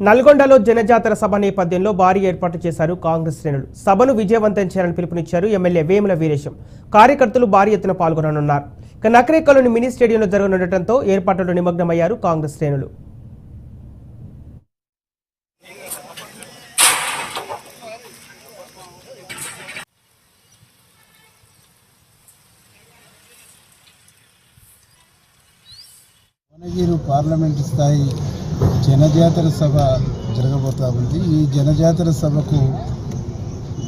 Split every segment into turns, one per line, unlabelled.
నల్గొండలో జనజాతర సభ నేపథ్యంలో భారీ ఏర్పాటు చేశారు కాంగ్రెస్ శ్రేణులు. సభను విజయవంతం చేయాలని పిలుపునిచ్చారు ఎమ్మెల్యే వేముల వీరేశం. కార్యకర్తలు భారీ ఎత్తున పాల్గొననున్నారు. ఇక నకరేకల్లోని మినీ స్టేడియంలో జరగనుండటంతో ఏర్పాట్లలో నిమగ్నమయ్యారు కాంగ్రెస్ శ్రేణులు.
పార్లమెంటు స్థాయి జనజాతర సభ జరగబోతా ఉంది. ఈ జనజాతర సభకు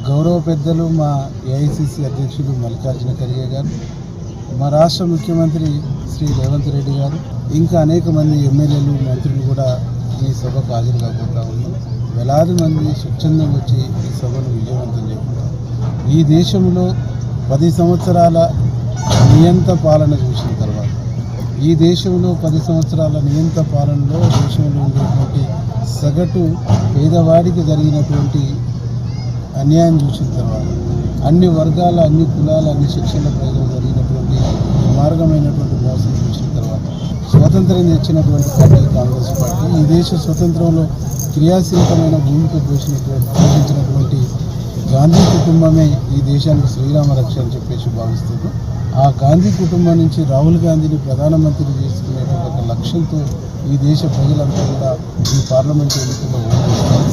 గౌరవ పెద్దలు మా ఏఐసిసి అధ్యక్షులు మల్లికార్జున ఖర్గే గారు మా రాష్ట్ర ముఖ్యమంత్రి శ్రీ రేవంత్ రెడ్డి గారు ఇంకా అనేక మంది ఎమ్మెల్యేలు మంత్రులు కూడా ఈ సభకు హాజరు కాబోతా ఉన్నారు. వేలాది మంది స్వచ్ఛందం వచ్చి ఈ సభను విజయవంతం చేస్తున్నారు. ఈ దేశంలో పది సంవత్సరాల నియంత పాలన చూసిన ఈ దేశంలో పది సంవత్సరాల నియంత పాలనలో దేశంలో ఉండేటువంటి సగటు పేదవాడికి జరిగినటువంటి అన్యాయం చూసిన తర్వాత అన్ని వర్గాల అన్ని కులాల అన్ని శిక్షణ ప్రజలు జరిగినటువంటి మార్గమైనటువంటి మోసం చూసిన తర్వాత స్వాతంత్రం తెచ్చినటువంటి పార్టీ కాంగ్రెస్ పార్టీ ఈ దేశ స్వతంత్రంలో క్రియాశీలకమైన భూమిక పోషినటువంటి పోషించినటువంటి గాంధీ కుటుంబమే ఈ దేశానికి శ్రీరామ రక్ష అని చెప్పేసి భావిస్తుంది ఆ గాంధీ కుటుంబం నుంచి రాహుల్ గాంధీని ప్రధానమంత్రి చేసుకునేటువంటి ఒక లక్ష్యంతో ఈ దేశ ప్రజలంతా కూడా ఈ పార్లమెంట్ ఎన్నికల్లో ఓటేస్తారు